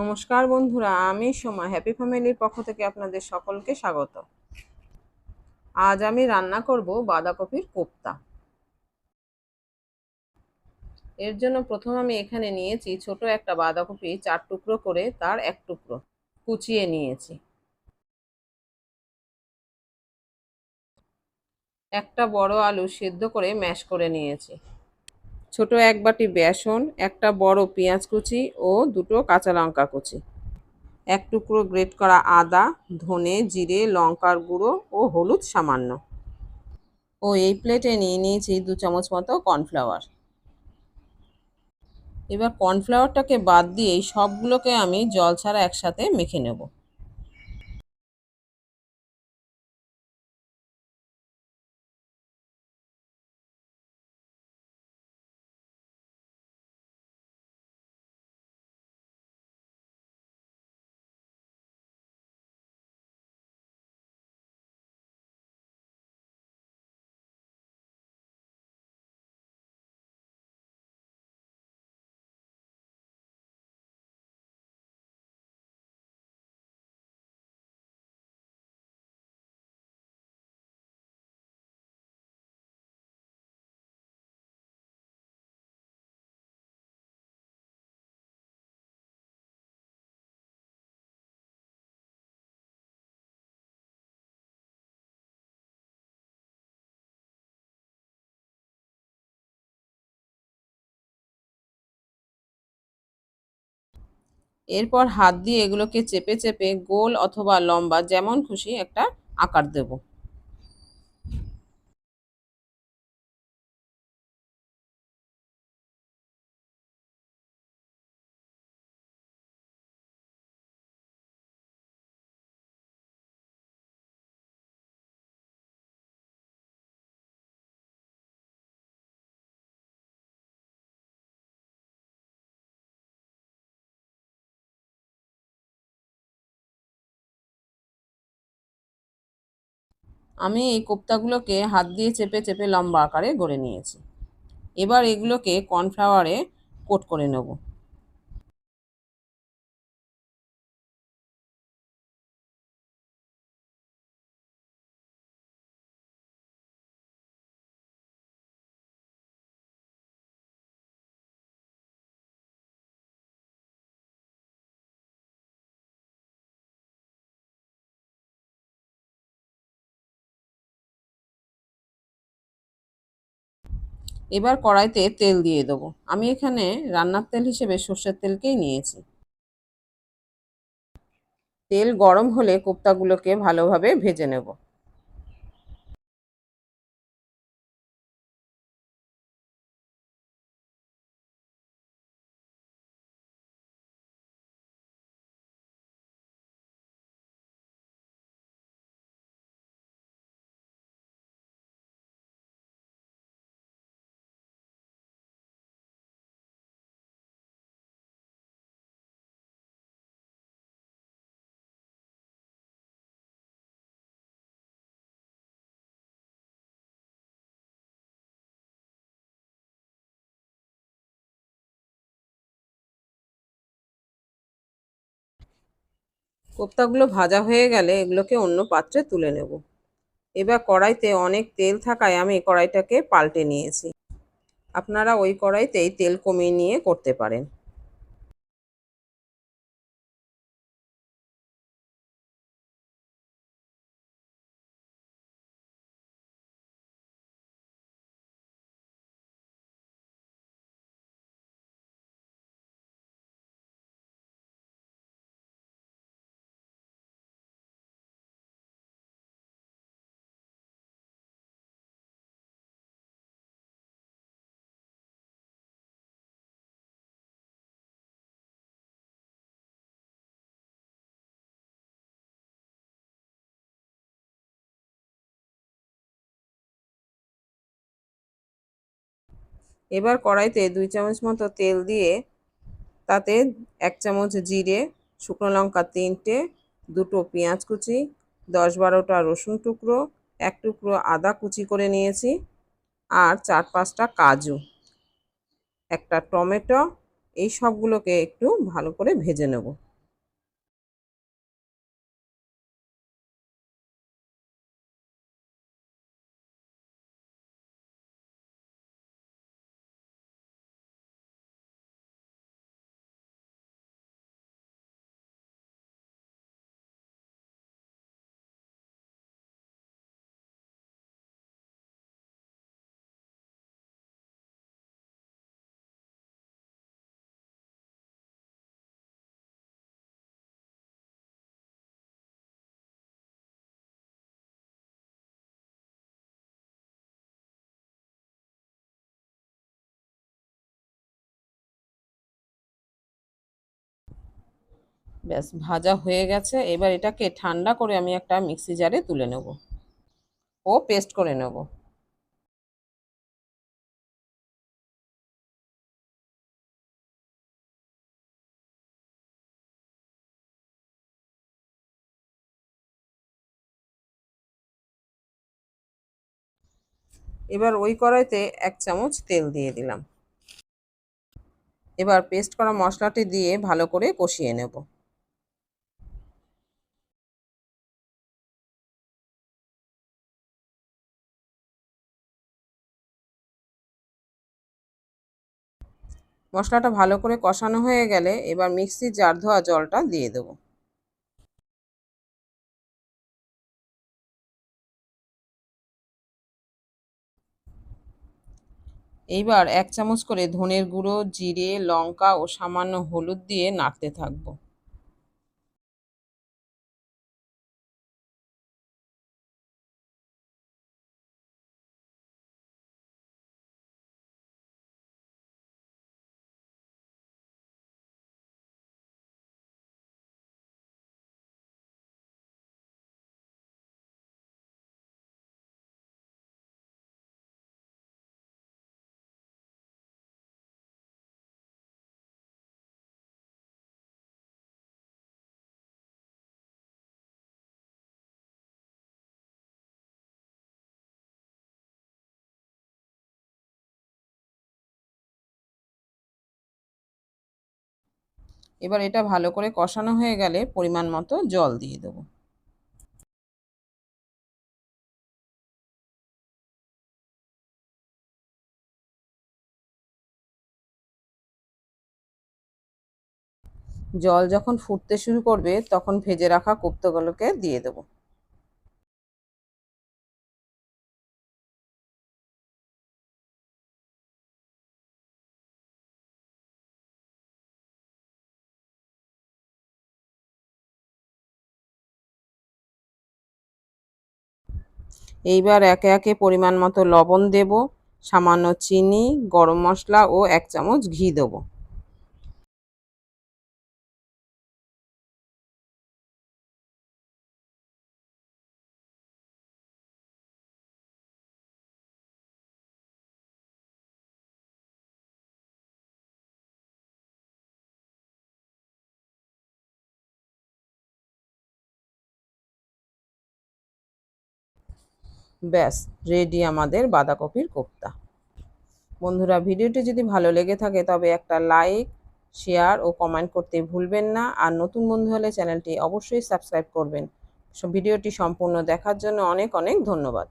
নমস্কার বন্ধুরা, আমি সোমা হ্যাপি ফ্যামিলির পক্ষ থেকে আপনাদের সকলকে স্বাগত। আজ আমি রান্না করব বাঁধাকপির কোপ্তা। এর জন্য প্রথম আমি এখানে নিয়েছি ছোট একটা বাঁধাকপি, চার টুকরো করে তার এক টুকরো, কুচিয়ে নিয়েছি। একটা বড় আলু সেদ্ধ করে ম্যাশ করে নিয়েছি। ছোট এক বাটি বেসন, একটা বড় পেঁয়াজ কুচি ও দুটো কাঁচা লঙ্কা কুচি। এক টুকরো গ্রেট করা আদা, ধনে, জিরে, লঙ্কার গুঁড়ো ও হলুদ সামান্য। ও এই প্লেটে নিয়ে নিয়েছি দু চামচ মতো কর্নফ্লাওয়ার। এবার কর্নফ্লাওয়ারটাকে বাদ দিয়েই সবগুলোকে আমি জল ছাড়া একসাথে মেখে নেব। এরপর হাত দিয়ে এগুলোকে চেপে চেপে গোল অথবা লম্বা যেমন খুশি একটা আকার দেব। আমি এই কোপ্তাগুলোকে হাত দিয়ে চেপে চেপে লম্বা আকারে গড়ে নিয়েছি। এবার এগুলোকে কর্নফ্লাওয়ারে কোট করে নেব। এবার কড়াইতে তেল দিয়ে দেবো। আমি এখানে রান্নার তেল হিসেবে সর্ষের তেলকেই নিয়েছি। তেল গরম হলে কোপ্তাগুলোকে ভালোভাবে ভেজে নেব। কোপ্তাগুলো ভাজা হয়ে গেলে এগুলোকে অন্য পাত্রে তুলে নেব। এবার কড়াইতে অনেক তেল থাকায় আমি কড়াইটাকে পাল্টে নিয়েছি। আপনারা ওই কড়াইতেই তেল কমিয়ে নিয়ে করতে পারেন। এবার কড়াইতে দুই চামচ মতো তেল দিয়ে তাতে এক চামচ জিরে, শুকনো লঙ্কা তিনটে, দুটো পেঁয়াজ কুচি, দশ বারোটা রসুন টুকরো, এক টুকরো আদা কুচি করে নিয়েছি আর চার পাঁচটা কাজু, একটা টমেটো, এই সবগুলোকে একটু ভালো করে ভেজে নেব। ব্যাস, ভাজা হয়ে গেছে। এবার এটাকে ঠান্ডা করে আমি একটা মিক্সি জারে তুলে নেব। ও পেস্ট করে নেব। এবার ওই কড়াইতে এক চামচ তেল দিয়ে দিলাম। এবার পেস্ট করা মশলাটি দিয়ে ভালো করে কষিয়ে নেব। মশলাটা ভালো করে কষানো হয়ে গেলে এবার মিক্সির জার ধোয়া জলটা দিয়ে দেবো। এইবার এক চামচ করে ধনের গুঁড়ো, জিরে, লঙ্কা ও সামান্য হলুদ দিয়ে নাড়তে থাকব। এবার এটা ভালো করে কষানো হয়ে গেলে পরিমাণ মতো জল দিয়ে দেবো। জল যখন ফুটতে শুরু করবে, তখন ভেজে রাখা কোপ্তগুলোকে দিয়ে দেবো। এইবার একে একে পরিমাণ মতো লবণ দেব, সামান্য চিনি, গরম মশলা ও এক চামচ ঘি দেবো। ব্যাস রেডি আমাদের বাঁধাকপির কোপ্তা। বন্ধুরা, ভিডিওটি যদি ভালো লেগে থাকে, তবে একটা লাইক শেয়ার ও কমেন্ট করতে ভুলবেন না। আর নতুন বন্ধু হলে চ্যানেলটি অবশ্যই সাবস্ক্রাইব করবেন। ভিডিওটি সম্পূর্ণ দেখার জন্য অনেক অনেক ধন্যবাদ।